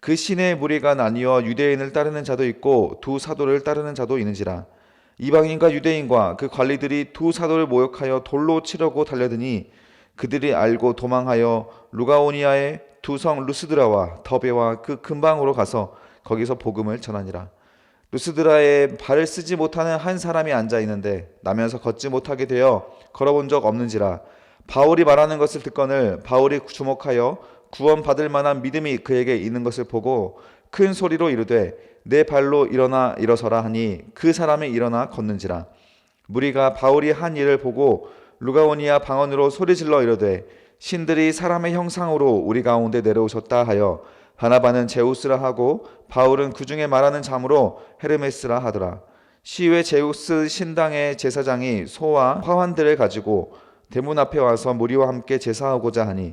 그 신의 무리가 나뉘어 유대인을 따르는 자도 있고 두 사도를 따르는 자도 있는지라. 이방인과 유대인과 그 관리들이 두 사도를 모욕하여 돌로 치려고 달려드니 그들이 알고 도망하여 루가오니아의 두 성 루스드라와 더베와 그 근방으로 가서 거기서 복음을 전하니라. 루스드라에 발을 쓰지 못하는 한 사람이 앉아 있는데 나면서 걷지 못하게 되어 걸어본 적 없는지라. 바울이 말하는 것을 듣거늘 바울이 주목하여 구원 받을 만한 믿음이 그에게 있는 것을 보고 큰 소리로 이르되 내 발로 일어나 일어서라 하니 그 사람이 일어나 걷는지라 무리가 바울이 한 일을 보고 루가오니아 방언으로 소리질러 이르되 신들이 사람의 형상으로 우리 가운데 내려오셨다 하여 바나바는 제우스라 하고 바울은 그 중에 말하는 자므로 헤르메스라 하더라. 시외 제우스 신당의 제사장이 소와 화환들을 가지고 대문 앞에 와서 무리와 함께 제사하고자 하니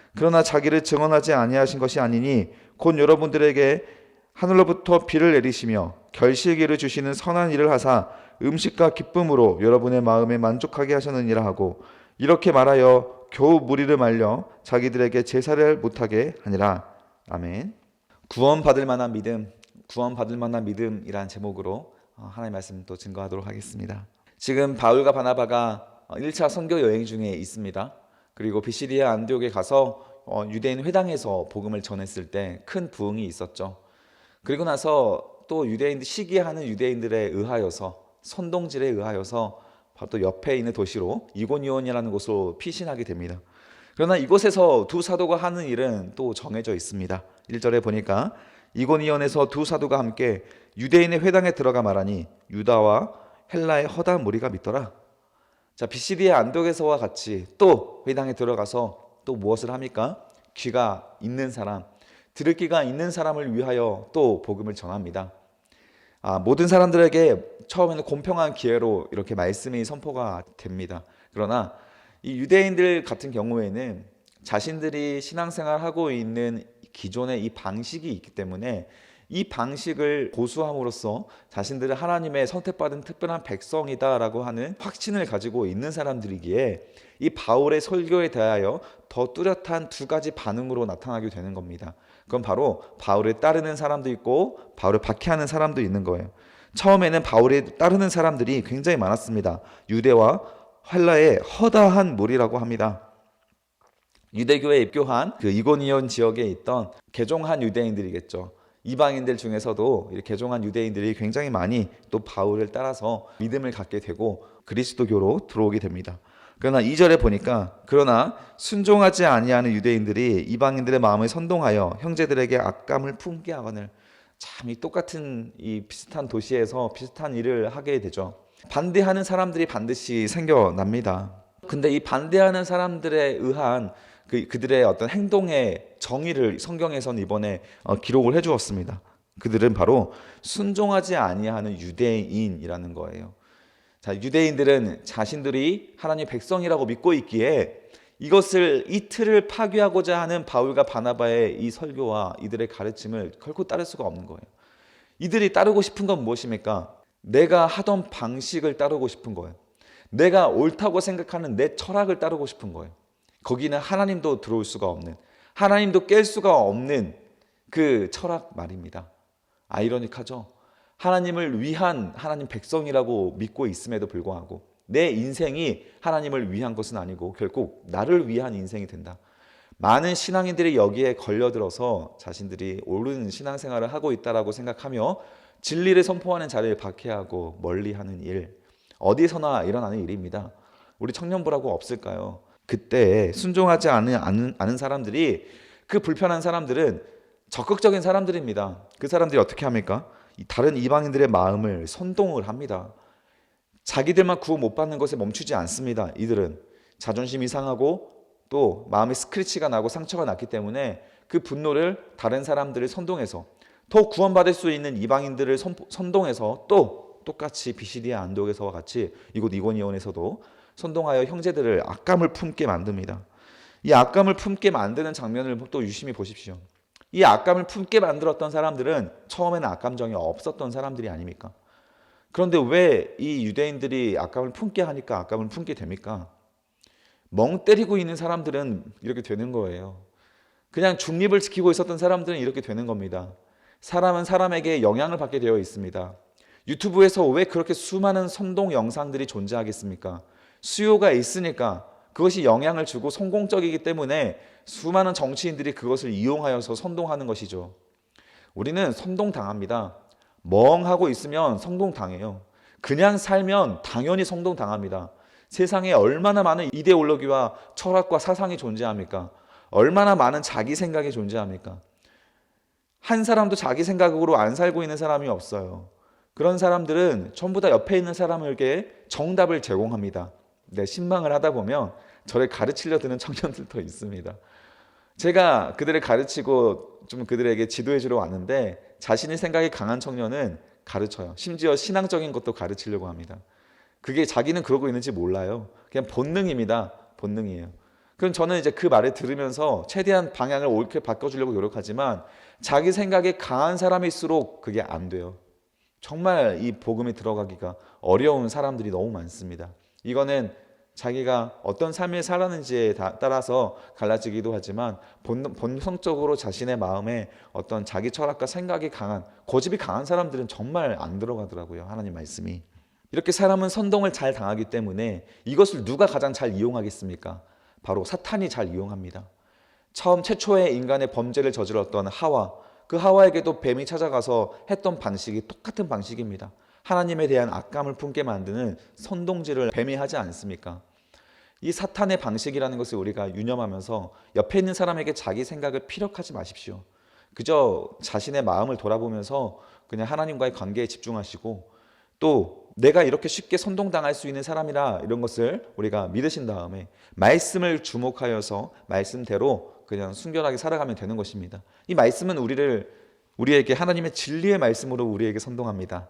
그러나 자기를 증언하지 아니하신 것이 아니니 곧 여러분들에게 하늘로부터 비를 내리시며 결실기를 주시는 선한 일을 하사 음식과 기쁨으로 여러분의 마음에 만족하게 하셨느니라 하고 이렇게 말하여 겨우 무리를 말려 자기들에게 제사를 못하게 하니라 아멘. 구원받을 만한 믿음, 구원받을 만한 믿음이란 제목으로 어, 하나님의 말씀 또 증거하도록 하겠습니다. 지금 바울과 바나바가 1차 선교 여행 중에 있습니다. 그리고 비시디아 안디옥에 가서 어, 유대인 회당에서 복음을 전했을 때 큰 부흥이 있었죠. 그리고 나서 또 유대인들 시기하는 유대인들에 의하여서 선동질에 의하여서 바로 또 옆에 있는 도시로 이고니온이라는 곳으로 피신하게 됩니다. 그러나 이곳에서 두 사도가 하는 일은 또 정해져 있습니다. 1절에 보니까 이고니온에서 두 사도가 함께 유대인의 회당에 들어가 말하니 유다와 헬라의 허다한 무리가 믿더라. 자, 비시디의 안독에서와 같이 또 회당에 들어가서 또 무엇을 합니까? 귀가 있는 사람, 들을 귀가 있는 사람을 위하여 또 복음을 전합니다. 아, 모든 사람들에게 처음에는 공평한 기회로 이렇게 말씀이 선포가 됩니다. 그러나 이 유대인들 같은 경우에는 자신들이 신앙생활 하고 있는 기존의 이 방식이 있기 때문에 이 방식을 고수함으로써 자신들을 하나님의 선택받은 특별한 백성이다라고 하는 확신을 가지고 있는 사람들이기에 이 바울의 설교에 대하여 더 뚜렷한 두 가지 반응으로 나타나게 되는 겁니다. 그건 바로 바울을 따르는 사람도 있고 바울을 박해하는 사람도 있는 거예요. 처음에는 바울을 따르는 사람들이 굉장히 많았습니다. 유대와 헬라의 허다한 무리라고 합니다. 유대교에 입교한 그 이고니온 지역에 있던 개종한 유대인들이겠죠. 이방인들 중에서도 개종한 유대인들이 굉장히 많이 또 바울을 따라서 믿음을 갖게 되고 그리스도교로 들어오게 됩니다. 그러나 2절에 보니까 그러나 순종하지 아니하는 유대인들이 이방인들의 마음을 선동하여 형제들에게 악감을 품게 하거늘 참 이 똑같은 이 비슷한 도시에서 비슷한 일을 하게 되죠. 반대하는 사람들이 반드시 생겨납니다. 근데 이 반대하는 사람들에 의한 그 그들의 어떤 행동의 정의를 성경에서는 이번에 어, 기록을 해주었습니다. 그들은 바로 순종하지 아니하는 유대인이라는 거예요. 자, 유대인들은 자신들이 하나님 백성이라고 믿고 있기에 이것을 이 틀을 파괴하고자 하는 바울과 바나바의 이 설교와 이들의 가르침을 결코 따를 수가 없는 거예요. 이들이 따르고 싶은 건 무엇입니까? 내가 하던 방식을 따르고 싶은 거예요. 내가 옳다고 생각하는 내 철학을 따르고 싶은 거예요. 거기는 하나님도 들어올 수가 없는, 하나님도 깰 수가 없는 그 철학 말입니다. 아이러닉하죠? 하나님을 위한 하나님 백성이라고 믿고 있음에도 불구하고 내 인생이 하나님을 위한 것은 아니고 결국 나를 위한 인생이 된다. 많은 신앙인들이 여기에 걸려들어서 자신들이 옳은 신앙생활을 하고 있다라고 생각하며 진리를 선포하는 자리를 박해하고 멀리하는 일, 어디서나 일어나는 일입니다. 우리 청년부라고 없을까요? 그때 순종하지 않은, 않은, 않은 사람들이 그 불편한 사람들은 적극적인 사람들입니다. 그 사람들이 어떻게 합니까? 이 다른 이방인들의 마음을 선동을 합니다. 자기들만 구원 못 받는 것에 멈추지 않습니다. 이들은 자존심이 상하고 또 마음에 스크래치가 나고 상처가 났기 때문에 그 분노를 다른 사람들을 선동해서 더 구원받을 수 있는 이방인들을 선, 선동해서 또 똑같이 비시디아 안독에서와 같이 이곳 이고니온에서도 선동하여 형제들을 악감을 품게 만듭니다. 이 악감을 품게 만드는 장면을 또 유심히 보십시오. 이 악감을 품게 만들었던 사람들은 처음에는 악감정이 없었던 사람들이 아닙니까? 그런데 왜 이 유대인들이 악감을 품게 하니까 악감을 품게 됩니까? 멍 때리고 있는 사람들은 이렇게 되는 거예요. 그냥 중립을 지키고 있었던 사람들은 이렇게 되는 겁니다. 사람은 사람에게 영향을 받게 되어 있습니다. 유튜브에서 왜 그렇게 수많은 선동 영상들이 존재하겠습니까? 수요가 있으니까 그것이 영향을 주고 성공적이기 때문에 수많은 정치인들이 그것을 이용하여서 선동하는 것이죠. 우리는 선동당합니다. 멍하고 있으면 선동당해요. 그냥 살면 당연히 선동당합니다. 세상에 얼마나 많은 이데올로기와 철학과 사상이 존재합니까? 얼마나 많은 자기 생각이 존재합니까? 한 사람도 자기 생각으로 안 살고 있는 사람이 없어요. 그런 사람들은 전부 다 옆에 있는 사람에게 정답을 제공합니다. 네, 신망을 하다 보면 저를 가르치려 드는 청년들도 있습니다. 제가 그들을 가르치고 좀 그들에게 지도해 주러 왔는데 자신의 생각이 강한 청년은 가르쳐요. 심지어 신앙적인 것도 가르치려고 합니다. 그게 자기는 그러고 있는지 몰라요. 그냥 본능입니다. 본능이에요. 그럼 저는 이제 그 말을 들으면서 최대한 방향을 옳게 바꿔주려고 노력하지만 자기 생각이 강한 사람일수록 그게 안 돼요. 정말 이 복음이 들어가기가 어려운 사람들이 너무 많습니다. 이거는 자기가 어떤 삶을 살았는지에 따라서 갈라지기도 하지만 본, 본성적으로 자신의 마음에 어떤 자기 철학과 생각이 강한 고집이 강한 사람들은 정말 안 들어가더라고요. 하나님 말씀이. 이렇게 사람은 선동을 잘 당하기 때문에 이것을 누가 가장 잘 이용하겠습니까? 바로 사탄이 잘 이용합니다. 처음 최초의 인간의 범죄를 저질렀던 하와, 그 하와에게도 뱀이 찾아가서 했던 방식이 똑같은 방식입니다. 하나님에 대한 악감을 품게 만드는 선동질을 뱀이 하지 않습니까? 이 사탄의 방식이라는 것을 우리가 유념하면서 옆에 있는 사람에게 자기 생각을 피력하지 마십시오. 그저 자신의 마음을 돌아보면서 그냥 하나님과의 관계에 집중하시고 또 내가 이렇게 쉽게 선동당할 수 있는 사람이라 이런 것을 우리가 믿으신 다음에 말씀을 주목하여서 말씀대로 그냥 순결하게 살아가면 되는 것입니다. 이 말씀은 우리를 우리에게 하나님의 진리의 말씀으로 우리에게 선동합니다.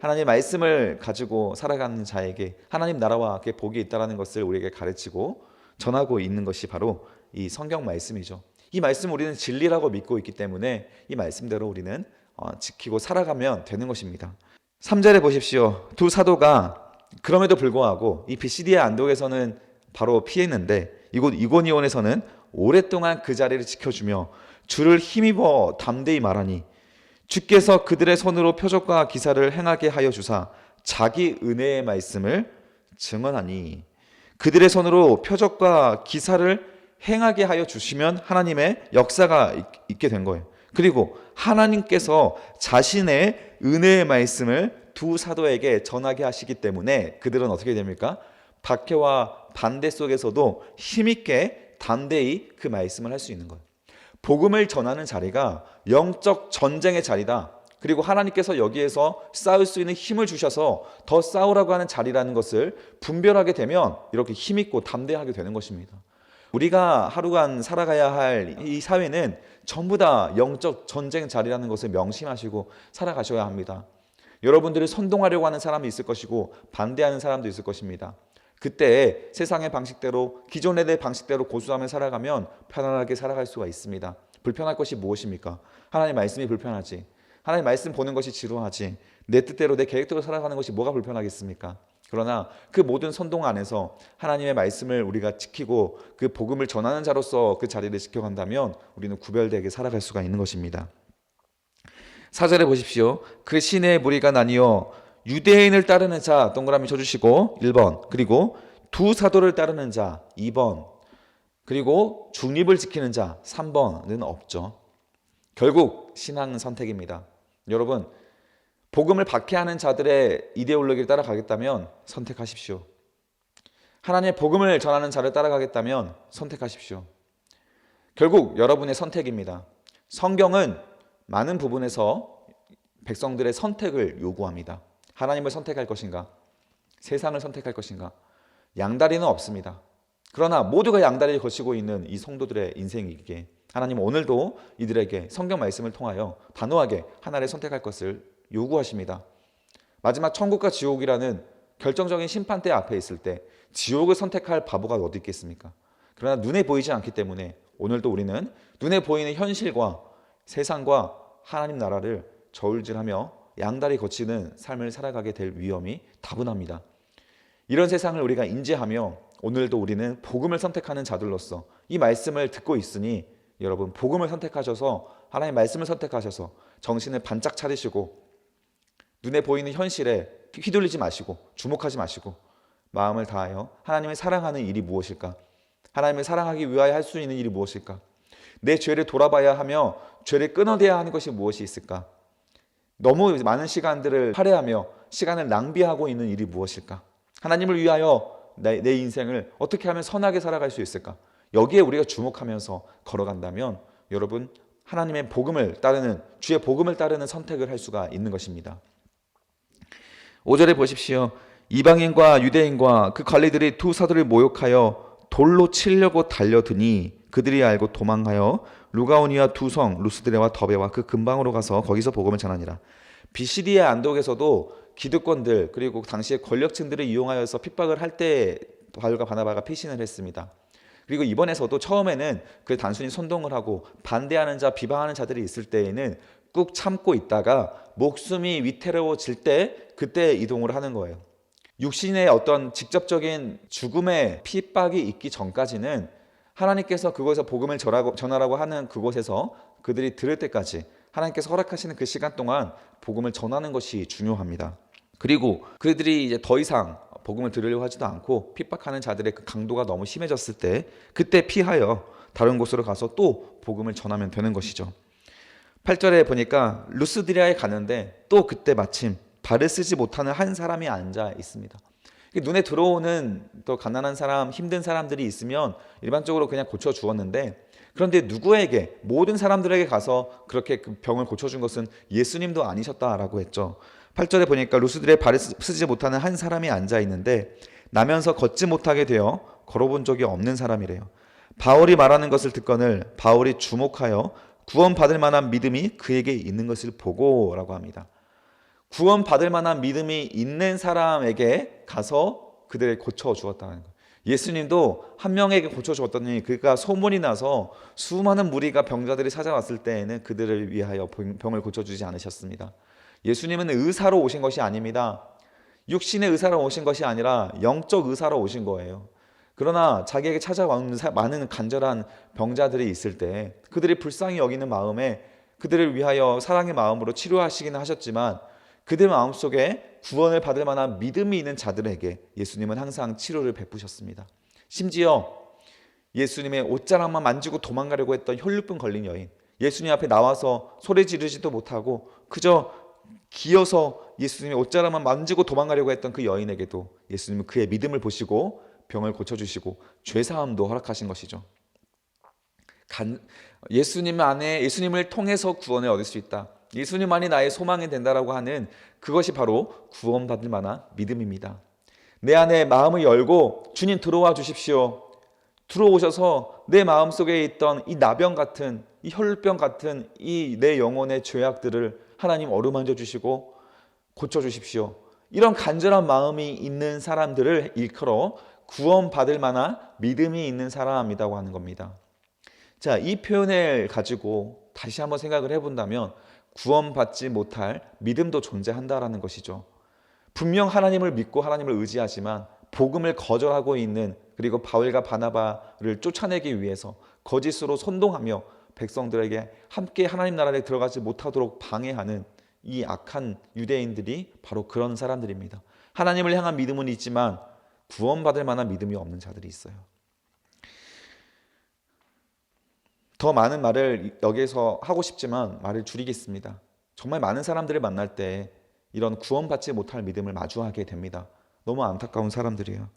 하나님의 말씀을 가지고 살아가는 자에게 하나님 나라와 그 복이 있다라는 것을 우리에게 가르치고 전하고 있는 것이 바로 이 성경 말씀이죠. 이 말씀 우리는 진리라고 믿고 있기 때문에 이 말씀대로 우리는 어, 지키고 살아가면 되는 것입니다. 3절에 보십시오. 두 사도가 그럼에도 불구하고 이 비시디아 안독에서는 바로 피했는데 이곳 이고니온에서는 오랫동안 그 자리를 지켜주며 주를 힘입어 담대히 말하니 주께서 그들의 손으로 표적과 기사를 행하게 하여 주사 자기 은혜의 말씀을 증언하니 그들의 손으로 표적과 기사를 행하게 하여 주시면 하나님의 역사가 있게 된 거예요. 그리고 하나님께서 자신의 은혜의 말씀을 두 사도에게 전하게 하시기 때문에 그들은 어떻게 됩니까? 박해와 반대 속에서도 힘있게 담대히 그 말씀을 할 수 있는 거예요. 복음을 전하는 자리가 영적 전쟁의 자리다. 그리고 하나님께서 여기에서 싸울 수 있는 힘을 주셔서 더 싸우라고 하는 자리라는 것을 분별하게 되면 이렇게 힘있고 담대하게 되는 것입니다. 우리가 하루간 살아가야 할 이 사회는 전부 다 영적 전쟁 자리라는 것을 명심하시고 살아가셔야 합니다. 여러분들을 선동하려고 하는 사람이 있을 것이고 반대하는 사람도 있을 것입니다. 그때 세상의 방식대로 기존의 내 방식대로 고수하며 살아가면 편안하게 살아갈 수가 있습니다. 불편할 것이 무엇입니까? 하나님 말씀이 불편하지. 하나님 말씀 보는 것이 지루하지. 내 뜻대로 내 계획대로 살아가는 것이 뭐가 불편하겠습니까? 그러나 그 모든 선동 안에서 하나님의 말씀을 우리가 지키고 그 복음을 전하는 자로서 그 자리를 지켜간다면 우리는 구별되게 살아갈 수가 있는 것입니다. 사절에 보십시오. 그 신의 무리가 나뉘어 유대인을 따르는 자 동그라미 쳐주시고 1번 그리고 두 사도를 따르는 자 2번 그리고 중립을 지키는 자 3번은 없죠. 결국 신앙은 선택입니다. 여러분 복음을 박해하는 자들의 이데올로기를 따라가겠다면 선택하십시오. 하나님의 복음을 전하는 자를 따라가겠다면 선택하십시오. 결국 여러분의 선택입니다. 성경은 많은 부분에서 백성들의 선택을 요구합니다. 하나님을 선택할 것인가? 세상을 선택할 것인가? 양다리는 없습니다. 그러나 모두가 양다리를 거치고 있는 이 성도들의 인생이기에 하나님 오늘도 이들에게 성경 말씀을 통하여 단호하게 하나를 선택할 것을 요구하십니다. 마지막 천국과 지옥이라는 결정적인 심판대 앞에 있을 때 지옥을 선택할 바보가 어디 있겠습니까? 그러나 눈에 보이지 않기 때문에 오늘도 우리는 눈에 보이는 현실과 세상과 하나님 나라를 저울질하며 양다리 거치는 삶을 살아가게 될 위험이 다분합니다. 이런 세상을 우리가 인지하며 오늘도 우리는 복음을 선택하는 자들로서 이 말씀을 듣고 있으니 여러분 복음을 선택하셔서 하나님의 말씀을 선택하셔서 정신을 반짝 차리시고 눈에 보이는 현실에 휘둘리지 마시고 주목하지 마시고 마음을 다하여 하나님을 사랑하는 일이 무엇일까? 하나님을 사랑하기 위하여 할 수 있는 일이 무엇일까? 내 죄를 돌아봐야 하며 죄를 끊어내야 하는 것이 무엇이 있을까? 너무 많은 시간들을 할애하며 시간을 낭비하고 있는 일이 무엇일까? 하나님을 위하여 내, 내 인생을 어떻게 하면 선하게 살아갈 수 있을까? 여기에 우리가 주목하면서 걸어간다면 여러분 하나님의 복음을 따르는 주의 복음을 따르는 선택을 할 수가 있는 것입니다. 5절에 보십시오. 이방인과 유대인과 그 관리들이 두 사도를 모욕하여 돌로 치려고 달려드니 그들이 알고 도망하여 루가오니아 두성 루스드레와 더베와 그 근방으로 가서 거기서 복음을 전하니라. 비시디의 안독에서도 기득권들 그리고 당시의 권력층들을 이용하여서 핍박을 할 때 바울과 바나바가 피신을 했습니다. 그리고 이번에서도 처음에는 그 단순히 선동을 하고 반대하는 자, 비방하는 자들이 있을 때에는 꾹 참고 있다가 목숨이 위태로워질 때 그때 이동을 하는 거예요. 육신의 어떤 직접적인 죽음의 핍박이 있기 전까지는 하나님께서 그곳에서 복음을 전하고, 전하라고 하는 그곳에서 그들이 들을 때까지 하나님께서 허락하시는 그 시간 동안 복음을 전하는 것이 중요합니다. 그리고 그들이 이제 더 이상 복음을 들으려고 하지도 않고 핍박하는 자들의 그 강도가 너무 심해졌을 때 그때 피하여 다른 곳으로 가서 또 복음을 전하면 되는 것이죠. 8절에 보니까 루스드리아에 가는데 또 그때 마침 발을 쓰지 못하는 한 사람이 앉아 있습니다. 눈에 들어오는 또 가난한 사람, 힘든 사람들이 있으면 일반적으로 그냥 고쳐 주었는데 그런데 누구에게 모든 사람들에게 가서 그렇게 그 병을 고쳐 준 것은 예수님도 아니셨다라고 했죠. 8절에 보니까 루스들의 발을 쓰지 못하는 한 사람이 앉아 있는데 나면서 걷지 못하게 되어 걸어본 적이 없는 사람이래요. 바울이 말하는 것을 듣거늘 바울이 주목하여 구원받을 만한 믿음이 그에게 있는 것을 보고라고 합니다. 구원받을 만한 믿음이 있는 사람에게 가서 그들을 고쳐 주었다는 거예요. 예수님도 한 명에게 고쳐 주었더니 그가 소문이 나서 수많은 무리가 병자들이 찾아왔을 때에는 그들을 위하여 병을 고쳐 주지 않으셨습니다. 예수님은 의사로 오신 것이 아닙니다. 육신의 의사로 오신 것이 아니라 영적 의사로 오신 거예요. 그러나 자기에게 찾아오는 많은 간절한 병자들이 있을 때 그들이 불쌍히 여기는 마음에 그들을 위하여 사랑의 마음으로 치료하시기는 하셨지만 그들 마음속에 구원을 받을 만한 믿음이 있는 자들에게 예수님은 항상 치료를 베푸셨습니다. 심지어 예수님의 옷자락만 만지고 도망가려고 했던 혈루병 걸린 여인 예수님 앞에 나와서 소리 지르지도 못하고 그저 기어서 예수님의 옷자락만 만지고 도망가려고 했던 그 여인에게도 예수님은 그의 믿음을 보시고 병을 고쳐주시고 죄사함도 허락하신 것이죠. 예수님 안에 예수님을 통해서 구원을 얻을 수 있다. 예수님만이 나의 소망이 된다라고 하는 그것이 바로 구원받을 만한 믿음입니다. 내 안에 마음을 열고 주님 들어와 주십시오. 들어오셔서 내 마음 속에 있던 이 나병 같은 이 혈병 같은 이 내 영혼의 죄악들을 하나님 어루만져 주시고 고쳐 주십시오. 이런 간절한 마음이 있는 사람들을 일컬어 구원받을 만한 믿음이 있는 사람이라고 하는 겁니다. 자, 이 표현을 가지고 다시 한번 생각을 해본다면 구원받지 못할 믿음도 존재한다라는 것이죠. 분명 하나님을 믿고 하나님을 의지하지만 복음을 거절하고 있는 그리고 바울과 바나바를 쫓아내기 위해서 거짓으로 선동하며 백성들에게 함께 하나님 나라에 들어가지 못하도록 방해하는 이 악한 유대인들이 바로 그런 사람들입니다. 하나님을 향한 믿음은 있지만 구원받을 만한 믿음이 없는 자들이 있어요. 더 많은 말을 여기서 하고 싶지만 말을 줄이겠습니다. 정말 많은 사람들을 만날 때 이런 구원받지 못할 믿음을 마주하게 됩니다. 너무 안타까운 사람들이에요.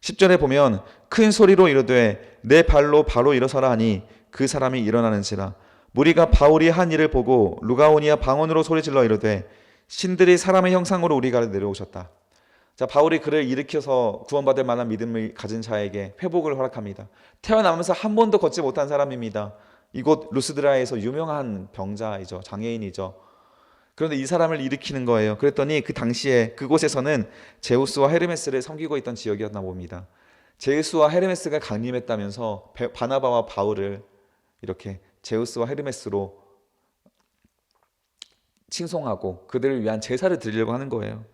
10절에 보면 큰 소리로 이르되 내 발로 바로 일어서라 하니 그 사람이 일어나는지라 무리가 바울이 한 일을 보고 루가오니아 방언으로 소리질러 이르되 신들이 사람의 형상으로 우리가 내려오셨다. 자, 바울이 그를 일으켜서 구원받을 만한 믿음을 가진 자에게 회복을 허락합니다. 태어나면서 한 번도 걷지 못한 사람입니다. 이곳 루스드라에서 유명한 병자이죠. 장애인이죠. 그런데 이 사람을 일으키는 거예요. 그랬더니 그 당시에 그곳에서는 제우스와 헤르메스를 섬기고 있던 지역이었나 봅니다. 제우스와 헤르메스가 강림했다면서 베- 바나바와 바울을 이렇게 제우스와 헤르메스로 칭송하고 그들을 위한 제사를 드리려고 하는 거예요.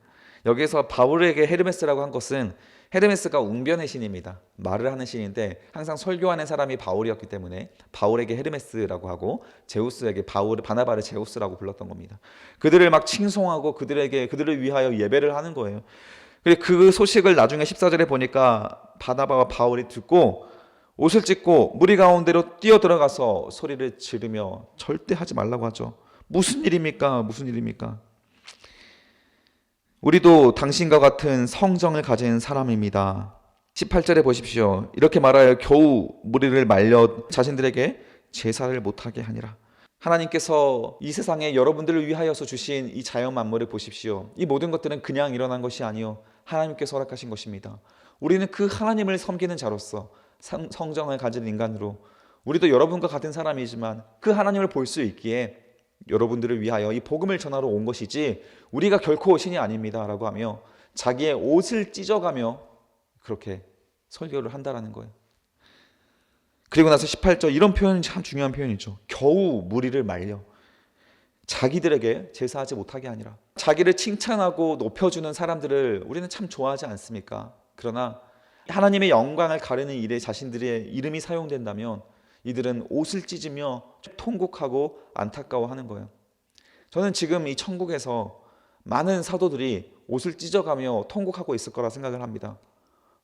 여기서 바울에게 헤르메스라고 한 것은 헤르메스가 웅변의 신입니다. 말을 하는 신인데 항상 설교하는 사람이 바울이었기 때문에 바울에게 헤르메스라고 하고 제우스에게 바울 바나바를 제우스라고 불렀던 겁니다. 그들을 막 칭송하고 그들에게 그들을 위하여 예배를 하는 거예요. 근데 그 소식을 나중에 14절에 보니까 바나바와 바울이 듣고 옷을 찢고 무리 가운데로 뛰어 들어가서 소리를 지르며 절대 하지 말라고 하죠. 무슨 일입니까? 무슨 일입니까? 우리도 당신과 같은 성정을 가진 사람입니다. 18절에 보십시오. 이렇게 말하여 겨우 무리를 말려 자신들에게 제사를 못하게 하니라. 하나님께서 이 세상에 여러분들을 위하여서 주신 이 자연 만물을 보십시오. 이 모든 것들은 그냥 일어난 것이 아니요 하나님께서 허락하신 것입니다. 우리는 그 하나님을 섬기는 자로서 성- 성정을 가진 인간으로 우리도 여러분과 같은 사람이지만 그 하나님을 볼 수 있기에 여러분들을 위하여 이 복음을 전하러 온 것이지 우리가 결코 신이 아닙니다라고 하며 자기의 옷을 찢어가며 그렇게 설교를 한다라는 거예요. 그리고 나서 18절 이런 표현이 참 중요한 표현이죠. 겨우 무리를 말려 자기들에게 제사하지 못하게 아니라 자기를 칭찬하고 높여주는 사람들을 우리는 참 좋아하지 않습니까? 그러나 하나님의 영광을 가르는 일에 자신들의 이름이 사용된다면 이들은 옷을 찢으며 통곡하고 안타까워하는 거예요. 저는 지금 이 천국에서 많은 사도들이 옷을 찢어가며 통곡하고 있을 거라 생각을 합니다.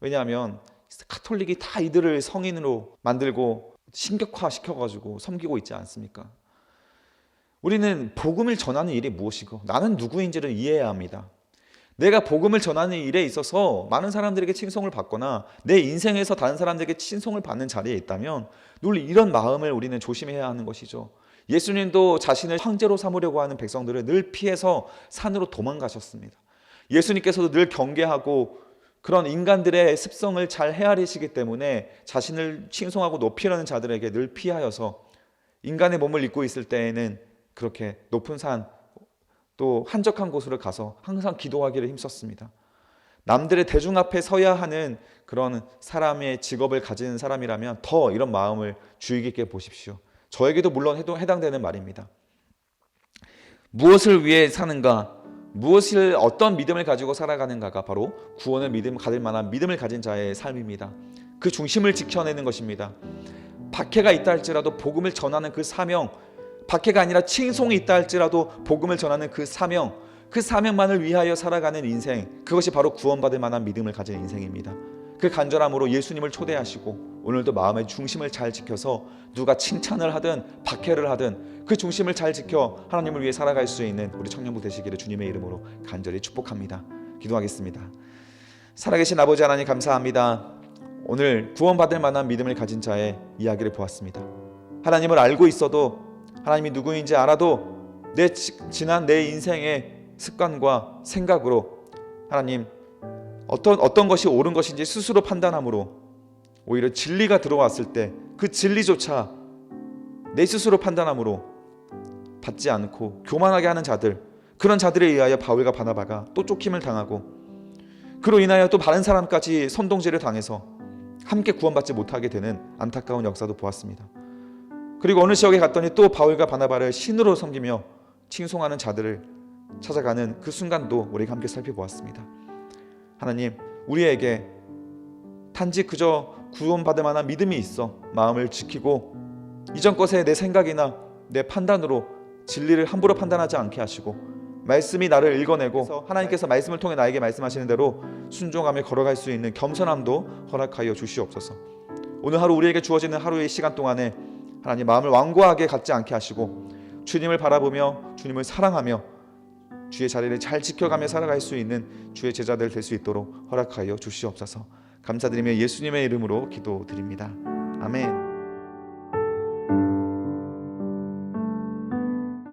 왜냐하면 카톨릭이 다 이들을 성인으로 만들고 신격화 시켜가지고 섬기고 있지 않습니까? 우리는 복음을 전하는 일이 무엇이고 나는 누구인지를 이해해야 합니다. 내가 복음을 전하는 일에 있어서 많은 사람들에게 칭송을 받거나 내 인생에서 다른 사람들에게 칭송을 받는 자리에 있다면 늘 이런 마음을 우리는 조심해야 하는 것이죠. 예수님도 자신을 황제로 삼으려고 하는 백성들을 늘 피해서 산으로 도망가셨습니다. 예수님께서도 늘 경계하고 그런 인간들의 습성을 잘 헤아리시기 때문에 자신을 칭송하고 높이려는 자들에게 늘 피하여서 인간의 몸을 입고 있을 때에는 그렇게 높은 산 또 한적한 곳으로 가서 항상 기도하기를 힘썼습니다. 남들의 대중 앞에 서야 하는 그런 사람의 직업을 가진 사람이라면 더 이런 마음을 주의 깊게 보십시오. 저에게도 물론 해당되는 말입니다. 무엇을 위해 사는가? 무엇을 어떤 믿음을 가지고 살아가는가가 바로 구원을 믿음 가질 만한 믿음을 가진 자의 삶입니다. 그 중심을 지켜내는 것입니다. 박해가 있다 할지라도 복음을 전하는 그 사명, 박해가 아니라 칭송이 있다 할지라도 복음을 전하는 그 사명, 그 사명만을 위하여 살아가는 인생, 그것이 바로 구원받을 만한 믿음을 가진 인생입니다. 그 간절함으로 예수님을 초대하시고 오늘도 마음의 중심을 잘 지켜서 누가 칭찬을 하든 박해를 하든 그 중심을 잘 지켜 하나님을 위해 살아갈 수 있는 우리 청년부 되시기를 주님의 이름으로 간절히 축복합니다. 기도하겠습니다. 살아계신 아버지 하나님 감사합니다. 오늘 구원받을 만한 믿음을 가진 자의 이야기를 보았습니다. 하나님을 알고 있어도 하나님이 누구인지 알아도 내 지- 지난 내 인생의 습관과 생각으로 하나님 어떤 어떤 것이 옳은 것인지 스스로 판단함으로 오히려 진리가 들어왔을 때 그 진리조차 내 스스로 판단함으로 받지 않고 교만하게 하는 자들 그런 자들에 의하여 바울과 바나바가 또 쫓김을 당하고 그로 인하여 또 다른 사람까지 선동질을 당해서 함께 구원받지 못하게 되는 안타까운 역사도 보았습니다. 그리고 어느 지역에 갔더니 또 바울과 바나바를 신으로 섬기며 칭송하는 자들을 찾아가는 그 순간도 우리가 함께 살펴보았습니다. 하나님, 우리에게 단지 그저 구원받을 만한 믿음이 있어 마음을 지키고 이전 것에 내 생각이나 내 판단으로 진리를 함부로 판단하지 않게 하시고 말씀이 나를 읽어내고 하나님께서 말씀을 통해 나에게 말씀하시는 대로 순종하며 걸어갈 수 있는 겸손함도 허락하여 주시옵소서. 오늘 하루 우리에게 주어지는 하루의 시간 동안에 하나님 마음을 완고하게 갖지 않게 하시고 주님을 바라보며 주님을 사랑하며 주의 자리를 잘 지켜가며 살아갈 수 있는 주의 제자들 될 수 있도록 허락하여 주시옵소서. 감사드리며 예수님의 이름으로 기도드립니다. 아멘.